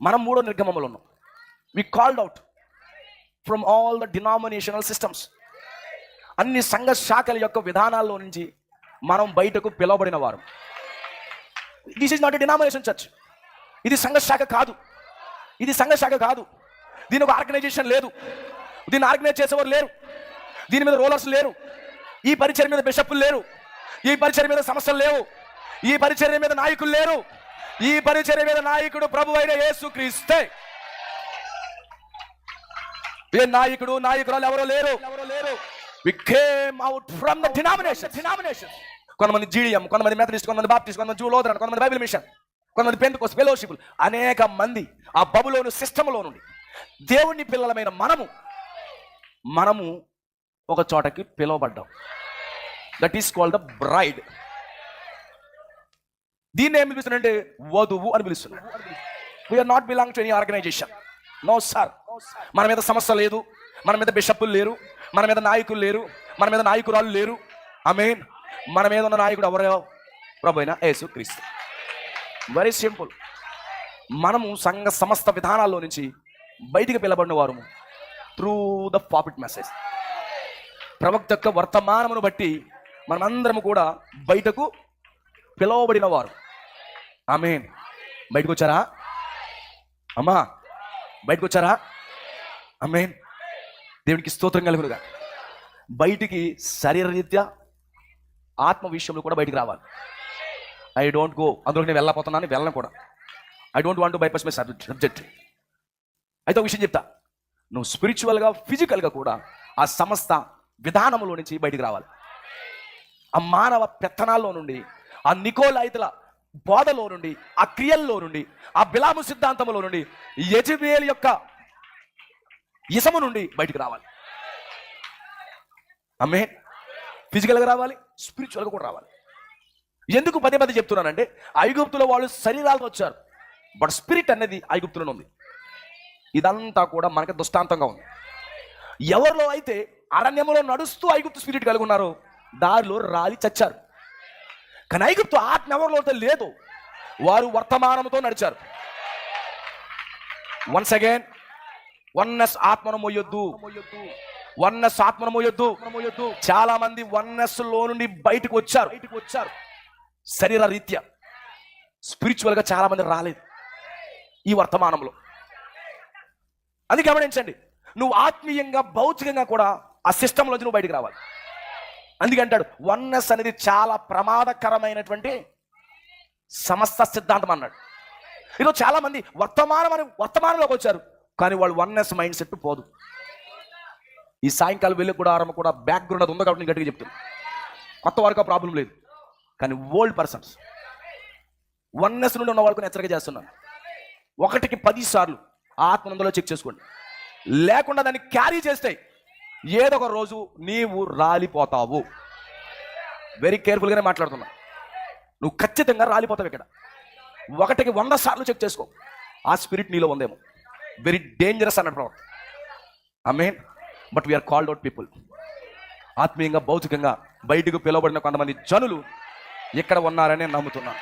మనం మూడో నిర్గమంలో ఉన్నాం. We called out from all the denominational systems అన్ని సంఘ శాఖల యొక్క విధానాల్లో నుంచి మనం బయటకు పిలువబడిన వారు. This is not a denomination church ఇది సంఘ శాఖ కాదు. ఇది సంఘ శాఖ కాదు. దీని ఒక ఆర్గనైజేషన్ లేదు. దీన్ని ఆర్గనైజ్ చేసేవారు లేరు. దీని మీద రోలర్స్ లేరు. ఈ పరిచయం మీద బిషప్లు లేరు. ఈ పరిచయం మీద సమస్యలు లేవు. ఈ పరిచర్య మీద నాయకులు లేరు. ఈ పరిచర్య మీద నాయకుడు ప్రభు అయిన యేసు క్రీస్తే ఏ నాయకుడు నాయకురాలు ఎవరో లేరు. ఎవరో లేరు we came out from the denomination denomination కొంతమంది జీడియం కొంతమంది మెథడిస్ట్ కొంతమంది బాప్టిస్ట్ కొంతమంది జూలోదరన్ కొంతమంది బైబిల్ మిషన్ కొంతమంది పెందుకోస్ ఫెలోషిప్లు అనేక మంది ఆ బబులోను సిస్టంలో నుండి. దేవుని పిల్లలమైన మనము మనము ఒక చోటకి పిలువబడ్డాం. That is called the bride దీన్ని ఏం పిలుస్తున్నారంటే వధువు అని పిలుస్తున్నారు we're not belong to any organization no sir మన మీద సమస్య లేదు. మన మీద బిషప్పులు లేరు. మన మీద నాయకులు లేరు. మన మీద నాయకురాలు లేరు. మీన్ మన మీద ఉన్న నాయకుడు ఎవరో? ప్రభు యేసు క్రీస్తు. వెరీ సింపుల్ మనము సంఘ సమస్త విధానాల్లో నుంచి బయటికి పిలబడిన వారు త్రూ ద ప్రాఫిట్ మెసేజ్ ప్రవక్త యొక్క వర్తమానమును బట్టి మనమందరము కూడా బయటకు పిలవబడిన వారు ఆమె బయటకు వచ్చారా అమ్మా బయటకు వచ్చారా ఆమె దేవునికి స్తోత్రం కలుగురుగా బయటికి శరీరరీత్యా ఆత్మ విషయంలో కూడా బయటికి రావాలి. I don't go. అందులో నేను వెళ్ళకపోతున్నాను వెళ్ళను కూడా. I don't want to bypass my subject. అయితే ఒక విషయం చెప్తా. నువ్వు స్పిరిచువల్గా ఫిజికల్గా కూడా ఆ సమస్త విధానంలో నుంచి బయటికి రావాలి. ఆ మానవ పెత్తనాల్లో నుండి ఆ నికోలాయితుల బోధలో నుండి ఆ క్రియల్లో నుండి ఆ బిలాము సిద్ధాంతంలో నుండి యజబేల్ యొక్క ఇసము నుండి బయటికి రావాలి. అమ్మే? ఫిజికల్గా రావాలి స్పిరిచువల్గా కూడా రావాలి. ఎందుకు పదే పదే చెప్తున్నానంటే ఐగుప్తుల వాళ్ళు శరీరాలతో వచ్చారు. బట్ స్పిరిట్ అనేది ఐగుప్తులలో ఉంది. ఇదంతా కూడా మనకి దృష్టాంతంగా ఉంది. ఎవరిలో అయితే అరణ్యంలో నడుస్తూ ఐగుప్తు స్పిరిట్ కలిగి ఉన్నారో దారిలో రాలి చచ్చారు. కానీ ఐగుప్తు ఆత్మ ఎవరిలో లేదు. వారు వర్తమానంతో నడిచారు. వన్స్ అగైన్ వన్నెస్ ఆత్మను మోయొద్దు. వన్నెస్ ఆత్మను మోయొద్దు. చాలా మంది వన్నెస్లో నుండి బయటకు వచ్చారు. బయటకు వచ్చారు శరీర రీత్యా. స్పిరిచువల్గా చాలా మంది రాలేదు. ఈ వర్తమానంలో. అది గమనించండి నువ్వు ఆత్మీయంగా భౌతికంగా కూడా ఆ సిస్టంలోంచి నువ్వు బయటికి రావాలి. అందుకే అంటాడు వన్నెస్ అనేది చాలా ప్రమాదకరమైనటువంటి సమస్త సిద్ధాంతం అన్నాడు. ఈరోజు చాలామంది వర్తమానం అని వర్తమానంలోకి వచ్చారు కానీ వాళ్ళు వన్నెస్ మైండ్ సెట్ పోదు. ఈ సాయంకాలం వెళ్ళి కూడా ఆరంభం కూడా బ్యాక్గ్రౌండ్ అది ఉంది కాబట్టి నేను గట్టిగా చెప్తాను కొత్త వారికి ప్రాబ్లం లేదు కానీ ఓల్డ్ పర్సన్స్ వన్నెస్ నుండి ఉన్న వాళ్ళకు హెచ్చరిక చేస్తున్నాను. ఒకటికి పది సార్లు ఆత్మనందలో చెక్ చేసుకోండి. లేకుండా దాన్ని క్యారీ చేస్తాయి ఏదో ఒక రోజు నీవు రాలిపోతావు. వెరీ కేర్ఫుల్గానే మాట్లాడుతున్నా. నువ్వు ఖచ్చితంగా రాలిపోతావు ఇక్కడ. ఒకటికి వంద సార్లు చెక్ చేసుకో. ఆ స్పిరిట్ నీలో ఉందేమో. వెరీ డేంజరస్ అన్నట్టు ప్రవర్తన I mean but we're called out people ఆత్మీయంగా భౌతికంగా బయటకు పిలువబడిన కొంతమంది జనులు ఇక్కడ ఉన్నారని నమ్ముతున్నాను